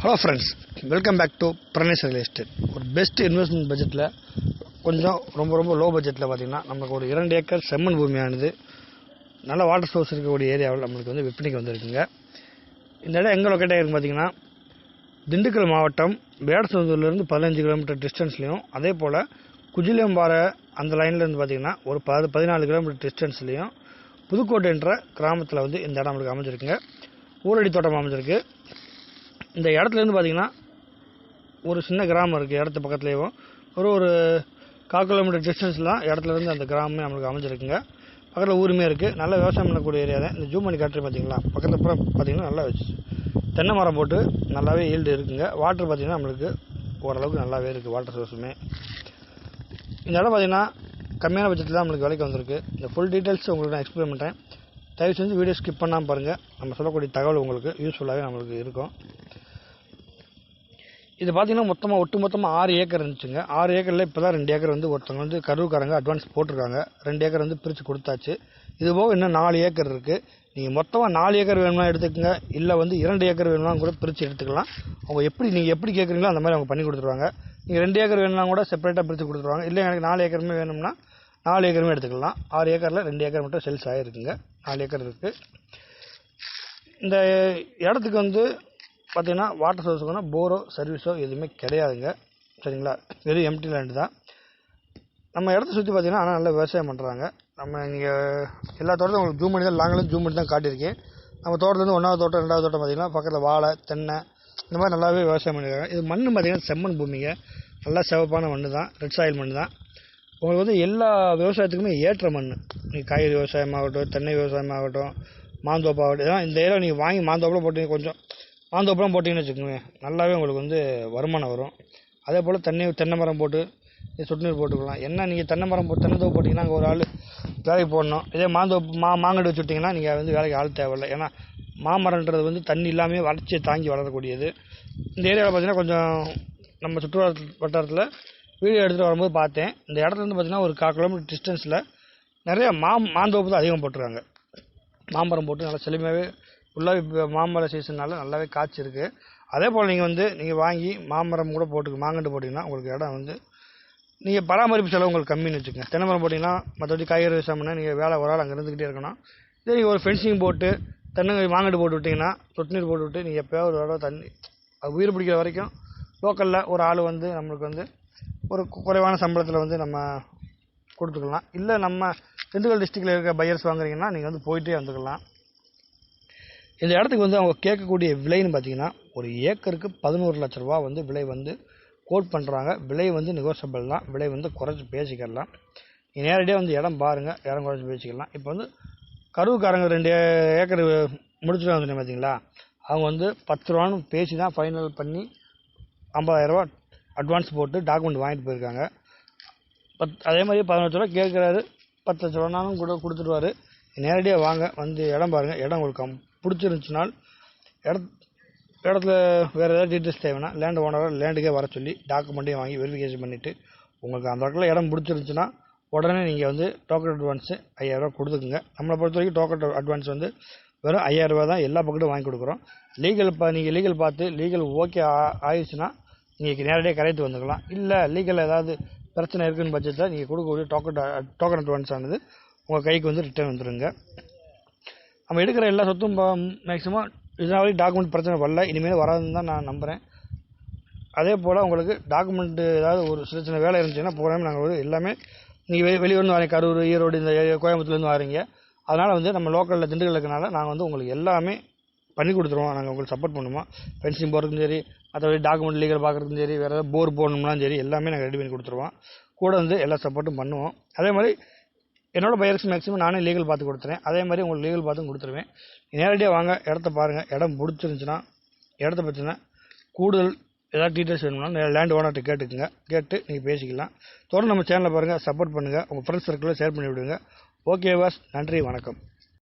Hello friends welcome back to Pranesh real estate ஒரு best investment பட்ஜெட்டில் கொஞ்சம் ரொம்ப ரொம்ப லோ பட்ஜெட்டில் பார்த்தீங்கன்னா நமக்கு ஒரு இரண்டு ஏக்கர் செம்மண் பூமியானது. நல்ல வாட்டர் சோர்ஸ் இருக்கக்கூடிய ஏரியாவில் நம்மளுக்கு வந்து விற்பனைக்கு வந்திருக்குங்க. இந்த இடம் எங்கே லொக்கேட் ஆகிருக்கு பார்த்தீங்கன்னா திண்டுக்கல் மாவட்டம் வேடசந்தூர்லேருந்து பதினஞ்சு கிலோமீட்டர் டிஸ்டன்ஸ்லையும் அதே போல் குஜிலியம்பாறை அந்த லைன்லேருந்து பார்த்திங்கன்னா ஒரு பது பதினாலு கிலோமீட்டர் டிஸ்டன்ஸ்லையும் புதுக்கோட்டைன்ற கிராமத்தில் வந்து இந்த இடம் நம்மளுக்கு அமைஞ்சிருக்குங்க. ஊரடி தோட்டம் அமைஞ்சிருக்கு. இந்த இடத்துலேருந்து பார்த்தீங்கன்னா ஒரு சின்ன கிராமம் இருக்குது இடத்து பக்கத்துலேயும் ஒரு ஒரு கால் கிலோமீட்டர் டிஸ்டன்ஸில் இடத்துலேருந்து அந்த கிராமமே நம்மளுக்கு அமைஞ்சிருக்குங்க. பக்கத்தில் ஊருமே இருக்குது நல்ல விவசாயம் பண்ணக்கூடிய ஏரியா தான். இந்த ஜூம் பண்ணி காட்டுறது பார்த்தீங்களா பக்கத்தில் அப்புறம் பார்த்திங்கன்னா நல்லா தென்னை மரம் போட்டு நல்லாவே ஈல்டு இருக்குங்க. வாட்டர் பார்த்தீங்கன்னா நம்மளுக்கு ஓரளவுக்கு நல்லாவே இருக்குது வாட்டர் சோர்ஸுமே இந்த இடம் பார்த்திங்கன்னா கம்மியான பட்ஜெட்டில் தான் நம்மளுக்கு விலைக்கு வந்திருக்கு. இந்த ஃபுல் டீட்டெயில்ஸ் உங்களுக்கு நான் எக்ஸ்பிளைன் பண்ணுறேன் தயவு செஞ்சு வீடியோ ஸ்கிப் பண்ணாமல் பாருங்கள் நம்ம சொல்லக்கூடிய தகவல் உங்களுக்கு யூஸ்ஃபுல்லாகவே நம்மளுக்கு இருக்கும். இது பார்த்தீங்கன்னா மொத்தமாக ஒட்டு மொத்தமாக ஆறு ஏக்கர் இருந்துச்சுங்க. ஆறு ஏக்கரில் இப்போ தான் ரெண்டு ஏக்கர் வந்து ஒருத்தவங்க வந்து கருவுக்காரங்க அட்வான்ஸ் போட்டிருக்காங்க. ரெண்டு ஏக்கர் வந்து பிரித்து கொடுத்தாச்சு. இது போக இன்னும் நாலு ஏக்கர் இருக்குது நீங்கள் மொத்தமாக நாலு ஏக்கர் வேணும்னா எடுத்துக்கோங்க. இல்லை வந்து இரண்டு ஏக்கர் வேணும்னா கூட பிரித்து எடுத்துக்கலாம். அவங்க எப்படி நீங்கள் எப்படி கேட்குறீங்களோ அந்த மாதிரி அவங்க பண்ணி கொடுத்துருவாங்க. நீங்கள் ரெண்டு ஏக்கர் வேணும்னா கூட செப்பரேட்டாக பிரித்து கொடுத்துருவாங்க. இல்லை எனக்கு நாலு ஏக்கருமே வேணும்னா நாலு ஏக்கருமே எடுத்துக்கலாம். ஆறு ஏக்கரில் ரெண்டு ஏக்கர் மட்டும் செல்ஸ் ஆகிருக்குங்க நாலு ஏக்கர் இருக்குது இந்த இடத்துக்கு வந்து பார்த்தீங்கன்னா வாட்டர் சோர்ஸுக்குன்னா போரோ சர்வீஸோ எதுவுமே கிடையாதுங்க. சரிங்களா? வெறும் எம்டி லேண்டு தான். நம்ம இடத்த சுற்றி பார்த்தீங்கன்னா ஆனால் நல்லா விவசாயம் பண்ணுறாங்க நம்ம நீங்கள் எல்லா தோட்டத்தையும் உங்களுக்கு ஜூம் பண்ணி தான் லாங்கில் ஜூம் பண்ணி தான் காட்டியிருக்கேன். நம்ம தோட்டத்துலேருந்து ஒன்றாவது தோட்டம் ரெண்டாவது தோட்டம் பார்த்திங்கன்னா பக்கத்தில் வாழை தென்னை இந்த மாதிரி நல்லாவே விவசாயம் பண்ணியிருக்காங்க. இது மண் பார்த்திங்கன்னா செம்மண் பூமிங்க. நல்லா சிவப்பான மண் தான் ரெட் சாயில் மண் தான். உங்களுக்கு வந்து எல்லா விவசாயத்துக்குமே ஏற்ற மண் நீங்கள் காய்கறி விவசாயமாகட்டும் தென்னை விவசாயமாகட்டும் மாந்தோப்பாகட்டும் இதெல்லாம் இந்த ஏரியா நீங்கள் வாங்கி மாந்தோப்பில் போட்டீங்க கொஞ்சம் மாந்தோப்பெலாம் போட்டிங்கன்னு வச்சுக்கோங்க நல்லாவே உங்களுக்கு வந்து வருமானம் வரும். அதே போல் தென்னை தென்னை மரம் போட்டு சொட்டு நீர் போட்டுக்கலாம். என்ன நீங்கள் தென்னை மரம் போட்டு தென்னை தோப்பு போட்டிங்கன்னா அங்கே ஒரு ஆள் வேலைக்கு போடணும். இதே மாந்தோப்பு மா மாங்கடி வச்சு விட்டிங்கன்னா நீங்கள் வந்து வேலைக்கு ஆள் தேவையில்லை. ஏன்னா மாமரன்றது வந்து தண்ணி இல்லாமல் வறட்சியை தாங்கி வளரக்கூடியது. இந்த ஏரியாவில் பார்த்தீங்கன்னா கொஞ்சம் நம்ம சுற்றுலா வட்டாரத்தில் வீடியோ எடுத்துகிட்டு வரும்போது பார்த்தேன். இந்த இடத்துலேருந்து பார்த்தீங்கன்னா ஒரு கால் கிலோமீட்டர் டிஸ்டன்ஸில் நிறைய மா மாந்தோப்பு தான் அதிகம் போட்டிருக்காங்க. மாமரம் போட்டு நல்லா செழுமையாகவே ஃபுல்லாக இப்போ மாமரம் சீசனால் நல்லாவே காய்ச்சி இருக்குது அதே போல் நீங்கள் வந்து நீங்கள் வாங்கி மாமரம் கூட போட்டு மாங்கண்டு போட்டிங்கன்னா உங்களுக்கு இடம் வந்து நீங்கள் பராமரிப்பு செலவு உங்களுக்கு கம்மின்னு வச்சுக்கோங்க. தென்னை மரம் போட்டிங்கன்னா மற்றபடி காய்கறி விவசாயம்னா நீங்கள் வேலை ஒரு ஆள் அங்கே இருந்துக்கிட்டே இருக்கணும். இதே நீங்கள் ஒரு ஃபென்சிங் போட்டு தென்னை மாங்கண்டு போட்டு விட்டிங்கன்னா சொட்டு நீர் போட்டு விட்டு நீங்கள் எப்போயோ ஒரு தடவை தண்ணி அது உயிர் பிடிக்கிற வரைக்கும் லோக்கலில் ஒரு ஆள் வந்து நம்மளுக்கு வந்து ஒரு குறைவான சம்பளத்தில் வந்து நம்ம கொடுத்துக்கலாம். இல்லை நம்ம திண்டுக்கல் டிஸ்ட்ரிக்டில் இருக்க பையர்ஸ் வாங்குறீங்கன்னா நீங்கள் வந்து போயிட்டே வந்துக்கலாம். இந்த இடத்துக்கு வந்து அவங்க கேட்கக்கூடிய விலைன்னு பார்த்தீங்கன்னா ஒரு ஏக்கருக்கு பதினோரு லட்ச ரூபா வந்து விலை வந்து கோட் பண்ணுறாங்க விலை வந்து நெகோசியபிள் தான். விலை வந்து குறைச்சி பேசிக்கலாம். நீங்கள் நேரடியாக வந்து இடம் பாருங்கள் இடம் குறைச்சி பேசிக்கலாம். இப்போ வந்து கருவுக்காரங்க ரெண்டு ஏக்கர் முடிச்சுட்டு வந்து பார்த்தீங்களா அவங்க வந்து பத்து ரூபான்னு பேசி தான் ஃபைனல் பண்ணி ஐம்பதாயிரரூபா அட்வான்ஸ் போட்டு டாக்குமெண்ட் வாங்கிட்டு போயிருக்காங்க. பத் அதே மாதிரி பதினஞ்சு ரூபா கேட்குறாரு. பத்து லட்ச ரூபானாலும் கூட கொடுத்துருவாரு நேரடியாக வாங்க. வந்து இடம் பாருங்கள் இடம் உங்களுக்கு கம் பிடிச்சிருந்துச்சுனால் இட இடத்துல வேறு ஏதாவது டீட்டெயில்ஸ் தேவைன்னா லேண்ட் ஓனரை லேண்டுக்கே வர சொல்லி டாக்குமெண்ட்டையும் வாங்கி வெரிஃபிகேஷன் பண்ணிவிட்டு உங்களுக்கு அந்த இடத்துல இடம் பிடிச்சிருந்துச்சுன்னா உடனே நீங்கள் வந்து டோக்கன் அட்வான்ஸு ஐயாயிரரூவா கொடுத்துக்குங்க. நம்மளை பொறுத்த வரைக்கும் டோக்கன் அட்வான்ஸ் வந்து வெறும் ஐயாயிரரூவா தான் எல்லா பக்கத்தும் வாங்கி கொடுக்குறோம். லீகல் பா நீங்கள் லீகல் பார்த்து லீகல் ஓகே ஆயிடுச்சுன்னா நீங்கள் நேரடியாக கரைத்து வந்துக்கலாம். இல்லை லீகல் ஏதாவது பிரச்சனை இருக்குன்னு பட்சத்தில் நீங்கள் கொடுக்கக்கூடிய டோக்கன் டோக்கன் அட்வான்ஸ் ஆனது உங்கள் கைக்கு வந்து ரிட்டர்ன் வந்துடுங்க நம்ம எடுக்கிற எல்லா சொத்தும் மேக்ஸிமம் இதனால டாக்குமெண்ட் பிரச்சனை வரல. இனிமேல் வராதுன்னு தான் நான் நம்புகிறேன் அதே போல் உங்களுக்கு டாக்குமெண்ட்டு ஏதாவது ஒரு சின்ன சின்ன வேலை இருந்துச்சுன்னா போகிறோம் நாங்கள் ஒரு எல்லாமே நீங்கள் வெளி வெளியூர்ந்து வரீங்க. கரூர் ஈரோடு இந்த ஏரியா கோயம்புத்தூர்லேருந்து வரீங்க. அதனால் வந்து நம்ம லோக்கலில் திண்டுக்கல் இருக்கனால நாங்கள் வந்து உங்களுக்கு எல்லாமே பண்ணி கொடுத்துருவோம். நாங்கள் உங்களுக்கு சப்போர்ட் பண்ணுவோம்? ஃபென்சிங் போகிறதுக்கும் சரி மற்றபடி டாக்குமெண்ட் லீகல் பார்க்குறதுக்கும் சரி வேறு ஏதாவது போர் போடணும்னாலும் சரி எல்லாமே நாங்கள் ரெடி பண்ணி கொடுத்துருவோம். கூட வந்து எல்லா சப்போர்ட்டும் பண்ணுவோம். அதே மாதிரி என்னோடய பையர்ஸ் மேக்ஸிமம் நானே லீகல் பார்த்து கொடுத்துறேன். அதே மாதிரி உங்களுக்கு லீகல் பார்த்தும் கொடுத்துருவேன். நேரடியாக வாங்க இடத்த பாருங்கள் இடம் பிடிச்சிருந்துச்சுன்னா இடத்த பற்றின கூடுதல் ஏதாவது டீட்டெயில்ஸ் வேணும்னா லேண்ட் ஓனர்கிட்ட கேட்டுக்குங்க. கேட்டு நீங்கள் பேசிக்கலாம். தொடர்ந்து நம்ம சேனலை பாருங்கள் சப்போர்ட் பண்ணுங்கள் உங்கள் ஃப்ரெண்ட்ஸ் சர்க்கிளில் ஷேர் பண்ணி விடுங்க. ஓகே வாஸ் நன்றி வணக்கம்.